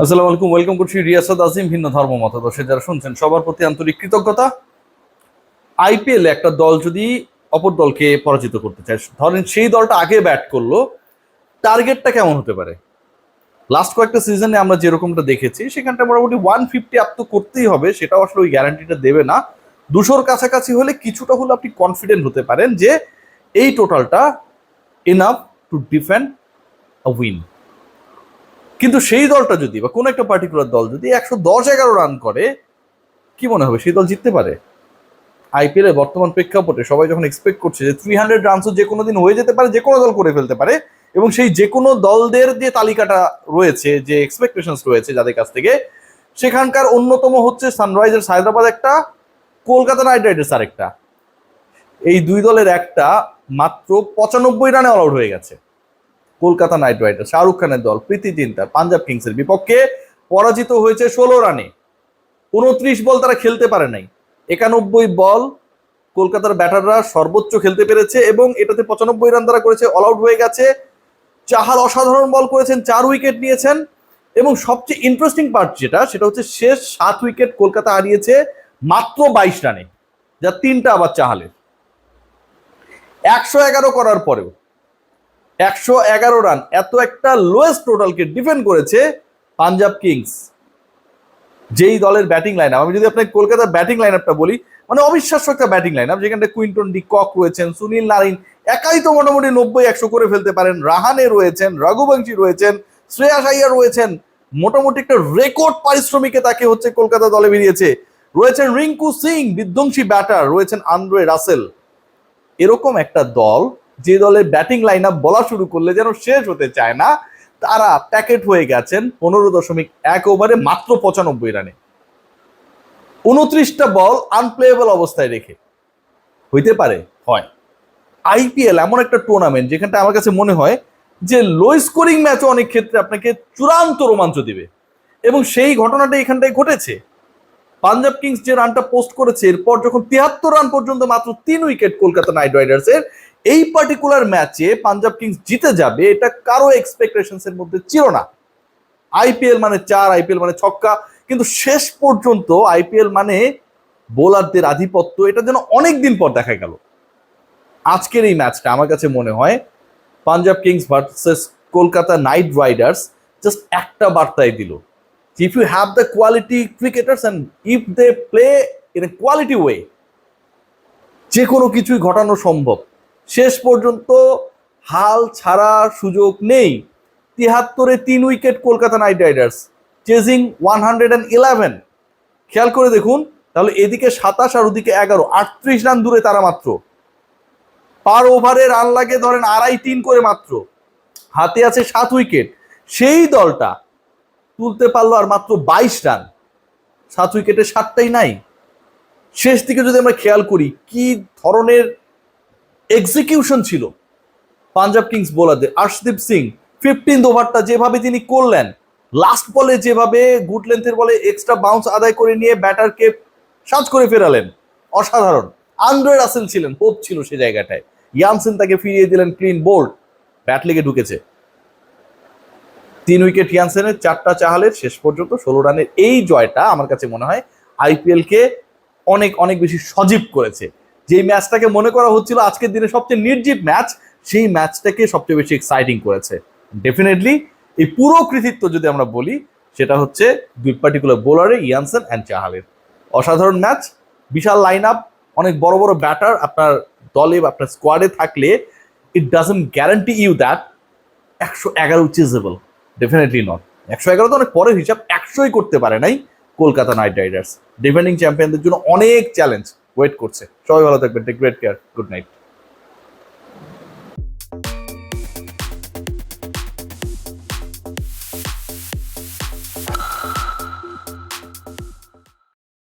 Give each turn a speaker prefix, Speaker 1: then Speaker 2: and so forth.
Speaker 1: আসসালামু আলাইকুম, ওয়েলকাম করছি রিয়াসাদ আজিম, ভিন্ন ধর্ম মতাদর্শে। যারা শুনছেন, সবার প্রতি আন্তরিক কৃতজ্ঞতা। আইপিএল একটা দল যদি অপর দলকে পরাজিত করতে চায়, ধরেন সেই দলটা আগে ব্যাট করল টার্গেটটা কেমন হতে পারে? লাস্ট কয়েকটা সিজনে আমরা যেরকমটা দেখেছি, সেখানটা মোটামুটি ওয়ান ফিফটি আপ তো করতেই হবে, সেটাও আসলে ওই গ্যারান্টিটা দেবে না। দুশোর কাছাকাছি হলে কিছুটা হলে আপনি কনফিডেন্ট হতে পারেন যে, এই টোটালটা এনাফ টু ডিফেন্ড উইন কিন্তু সেই দলটা যদি বা কোনো একটা পার্টিকুলার দল যদি একশো দশ এগারো রান করে, কি মনে হবে? সেই দল জিততে পারে? আইপিএল এর বর্তমান প্রেক্ষাপটে সবাই যখন এক্সপেক্ট করছে যে থ্রি হান্ড্রেড রানসও যে কোনো দিন হয়ে যেতে পারে, যে কোনো দল করে ফেলতে পারে এবং সেই যে কোনো দলদের যে তালিকাটা রয়েছে, যে এক্সপেকটেশনস রয়েছে যাদের কাছ থেকে, সেখানকার অন্যতম হচ্ছে সানরাইজার্স হায়দ্রাবাদ একটা, কলকাতা নাইট রাইডার্স আরেকটা। এই দুই দলের একটা মাত্র পঁচানব্বই রানে অল আউট হয়ে গেছে। কলকাতা নাইট রাইডার্স, শাহরুখ খানের দল, প্রীতি চিন্তা পাঞ্জাব কিংসের বিপক্ষে পরাজিত হয়েছে ষোলো রানে। উনত্রিশ বল তারা খেলতে পারে নাই। একানব্বই বল কলকাতার ব্যাটাররা সর্বোচ্চ খেলতে পেরেছে এবং এটাতে পঁচানব্বই রান তারা করেছে অল আউট হয়ে গেছে। চাহাল অসাধারণ বল করেছেন, চার উইকেট নিয়েছেন এবং সবচেয়ে ইন্টারেস্টিং পার্ট যেটা, সেটা হচ্ছে শেষ সাত উইকেট কলকাতা হারিয়েছে মাত্র বাইশ রানে, যা তিনটা আবার চাহালের। একশো এগারো করার পরেও একশো এগারো রান। এত একটা লোয়েস্ট টোটালকে ডিফেন্ড করেছে পাঞ্জাব কিংস। যেই দলের ব্যাটিং লাইন আমি যদি আপনাকে কলকাতার ব্যাটিং লাইন আপটা বলি মানে অবিশ্বাস্য একটা ব্যাটিং লাইন আপ যেখানে কুইন্টন ডি কক রয়েছেন, সুনীল নারিন, একাই তো মোটামুটি নব্বই একশো করে ফেলতে পারেন। রাহানে রয়েছেন, রঘুবংশী রয়েছেন, শ্রেয়াস আইয়ার রয়েছেন। মোটামুটি একটা রেকর্ড পারিশ্রমিকে তাকে হচ্ছে কলকাতা দলে বেরিয়েছে। রয়েছেন রিঙ্কু সিং, বিধ্বংসী ব্যাটার রয়েছেন আন্দ্রে রাসেল। এরকম একটা দল যে দলের ব্যাটিং লাইন আপ বলা শুরু করলে যেন শেষ হতে চায় না, তারা প্যাকেট হয়ে গেছেন পনেরো দশমিক এক ওভারে মাত্র পঁচানব্বই রানে উনত্রিশটা বল আনপ্লেয়েবল অবস্থায় রেখে। হইতে পারে, হয়। আইপিএল এমন একটা টুর্নামেন্ট যেখানটা আমার কাছে মনে হয় যে লো স্কোরিং ম্যাচও অনেক ক্ষেত্রে আপনাকে চূড়ান্ত রোমাঞ্চ দিবে। এবং সেই ঘটনাটা এখানটায় ঘটেছে। পাঞ্জাব কিংস যে রানটা পোস্ট করেছে, এরপর যখন তিয়াত্তর রান পর্যন্ত মাত্র তিন উইকেট কলকাতা নাইট রাইডার্সের এই পার্টিকুলার ম্যাচে পাঞ্জাব কিংস জিতে যাবে, এটা কারও এক্সপেকটেশনস এর মধ্যে ছিল না। আইপিএল মানে চার আইপিএল মানে ছক্কা, কিন্তু শেষ পর্যন্ত আইপিএল মানে বোলারদের আধিপত্য, এটা যেন অনেক দিন পর দেখা গেল। আজকের এই ম্যাচটা আমার কাছে মনে হয় Punjab kings versus Kolkata knight riders just একটা বার্তাই দিল। If you have the quality cricketers and if they play in a quality way যে কোনো কিছুই ঘটানো সম্ভব। শেষ পর্যন্ত হাল ছাড়ার সুযোগ নেই। তিহাত্তরে তিন wicket Kolkata knight riders, chasing one hundred and eleven. খেয়াল করে দেখুন, তাহলে এদিকে সাতাশ আর ওদিকে এগারো, আটত্রিশ রান দূরে তারা মাত্র। পার ওভারে রান লাগে ধরেন আড়াই তিন করে মাত্র। হাতে আছে সাত উইকেট। সেই দলটা তুলতে পারল আর মাত্র বাইশ রান। সাত উইকেটে সাতটাই নাই। শেষ দিকে যদি আমরা খেয়াল করি, কি ধরনের এক্সিকিউশন ছিল। পাঞ্জাব কিংস বোলারদের আর্শদীপ সিং ফিফটিন ওভারটা যেভাবে তিনি করলেন লাস্ট বলে যেভাবে গুড লেন্থের বলে এক্সট্রা বাউন্স আদায় করে নিয়ে ব্যাটারকে সাজ করে ফেরালেন, অসাধারণ। আন্দ্রে রাসেল ছিলেন হোপ ছিল সে জায়গাটায়। ইয়ানসেন তাকে ফিরিয়ে দিলেন ক্লিন বোল্ড ব্যাট লেগে ঢুকেছে। তিন উইকেট ইয়ানসেনের চারটা চাহালের, শেষ পর্যন্ত ষোলো রানের এই জয়টা আমার কাছে মনে হয় আইপিএল কে অনেক অনেক বেশি সজীব করেছে। যেই ম্যাচটাকে মনে করা হচ্ছিল আজকের দিনে সবচেয়ে নির্জীব ম্যাচ, সেই ম্যাচটাকে সবচেয়ে বেশি এক্সাইটিং করেছে। ডেফিনেটলি এই পুরো কৃতিত্ব যদি আমরা বলি, সেটা হচ্ছে দুই পার্টিকুলার বোলারে ইয়ানসেন অ্যান্ড চাহালের অসাধারণ ম্যাচ, বিশাল লাইন আপ অনেক বড় বড় ব্যাটার আপনার দলে বা আপনার স্কোয়াডে থাকলে it doesn't guarantee you that একশো এগারো চিজেবল ডেফিনেটলি নট একশো এগারো তো অনেক পরের হিসাব, একশোই করতে পারে নাই কলকাতা নাইট রাইডার্স। ডিফেন্ডিং চ্যাম্পিয়নদের জন্য অনেক চ্যালেঞ্জ ওয়েট করছে। সবাই ভালো থাকবেন। Take great care good night